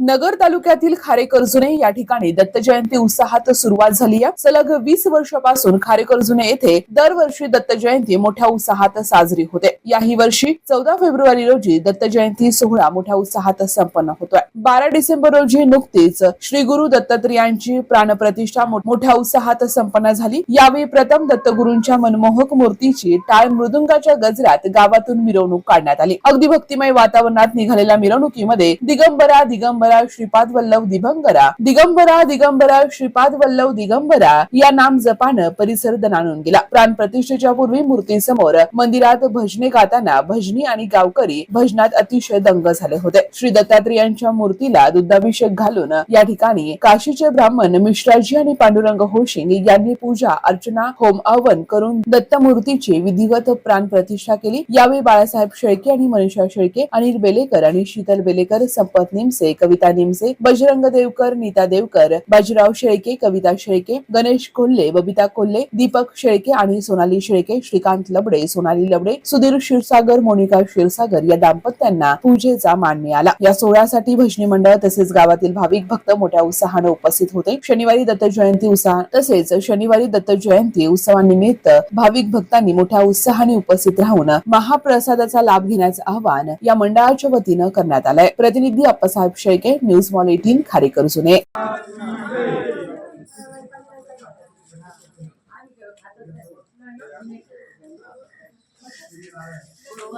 नगर तालुक्यातील खारेकर जुने या ठिकाणी दत्त जयंती उत्साहात सुरुवात झाली आहे. सलग वीस वर्षापासून खारेकर जुने येथे दरवर्षी दत्त जयंती मोठ्या उत्साहात साजरी होते. याही वर्षी चौदा फेब्रुवारी रोजी दत्त जयंती सोहळा मोठ्या उत्साहात संपन्न होतोय. बारा डिसेंबर रोजी नुकतीच श्री गुरु दत्तात्रेयांची प्राणप्रतिष्ठा मोठ्या उत्साहात संपन्न झाली. यावेळी प्रथम दत्तगुरूंच्या मनमोहक मूर्तीची टाळ मृदुंगाच्या गजरात गावातून मिरवणूक काढण्यात आली. अगदी भक्तिमय वातावरणात निघालेल्या मिरवणुकीमध्ये दिगंबरा दिगंबर दिगंबरा श्रीपाद वल्लभ दिगंबरा दिगंबरा दिगंबरा श्रीपाद वल्लभ दिगंबरा या नाम जपानं परिसर दणाणून गेला. प्राण प्रतिष्ठेच्या पूर्वी मूर्तीसमोर मंदिरात भजने गाताना भजनी आणि गावकरी भजनात अतिशय दंग झाले होते. श्री दत्तात्रेयांच्या मूर्तीला दुग्धाभिषेक घालून या ठिकाणी काशीचे ब्राह्मण मिश्राजी आणि पांडुरंग होशिंग यांनी पूजा अर्चना होम हवन करून दत्त मूर्तीची विधिवत प्राण प्रतिष्ठा केली. यावेळी बाळासाहेब शेळके आणि मनीषा शेळके अनिल बेलेकर आणि शीतल बेलेकर संपत निमसे कवी कविता निमसे बजरंग देवकर नीता देवकर बाजीराव शेळके कविता शेळके गणेश कोल्हे बबिता कोल्हे दीपक शेळके आणि सोनाली शेळके श्रीकांत लबडे सोनाली लबडे सुधीर क्षीरसागर मोनिका क्षीरसागर या दाम्पत्यांना पूजेचा मान मिळाला. या सोहळ्यासाठी भजनी मंडळ तसेच गावातील भाविक भक्त मोठ्या उत्साहाने उपस्थित होते. शनिवारी दत्त जयंती उत्साह तसेच शनिवारी दत्त जयंती उत्सवानिमित्त भाविक भक्तांनी मोठ्या उत्साहाने उपस्थित राहून महाप्रसादाचा लाभ घेण्याचं आवाहन या मंडळाच्या वतीनं करण्यात आलंय. प्रतिनिधी Appasaheb Shelke news mall eighteen खारेकर जुने